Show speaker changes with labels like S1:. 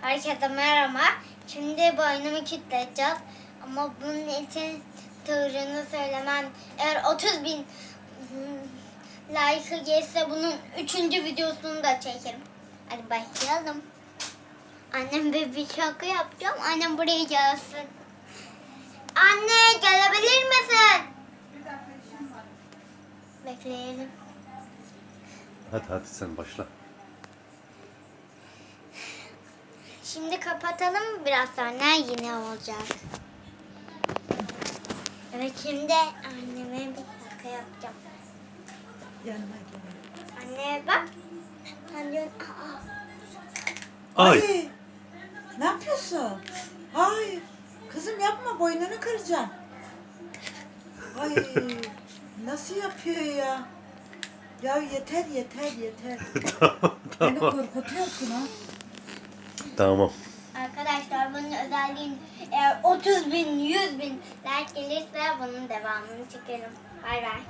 S1: Herkese merhaba. Şimdi bu oyunumu kilitleyeceğiz. Ama bunun için tığırını söylemem. Eğer 30 bin like gelirse bunun 3. videosunu da çekerim. Hadi başlayalım. Annem bir, bir şaka yapacağım. Annem buraya gelsin. Anne gelebilir misin? Bekleyelim.
S2: Hadi hadi sen başla.
S1: Şimdi kapatalım biraz sonra yine olacak. Evet şimdi anneme bir şaka yapacağım.
S3: Yanına gel.
S1: Anne bak. Anne, aa,
S2: Ay.
S3: Ne yapıyorsun? Hayır. Kızım yapma boynunu kıracaksın. Ay nasıl yapıyor ya? Ya yeter yeter yeter.
S2: tamam
S3: Beni korkutuyorsun ha.
S2: Tamam.
S1: Arkadaşlar bunun özelliğini eğer 30 bin 100 bin like gelirse bunun devamını çekerim. Bay bay.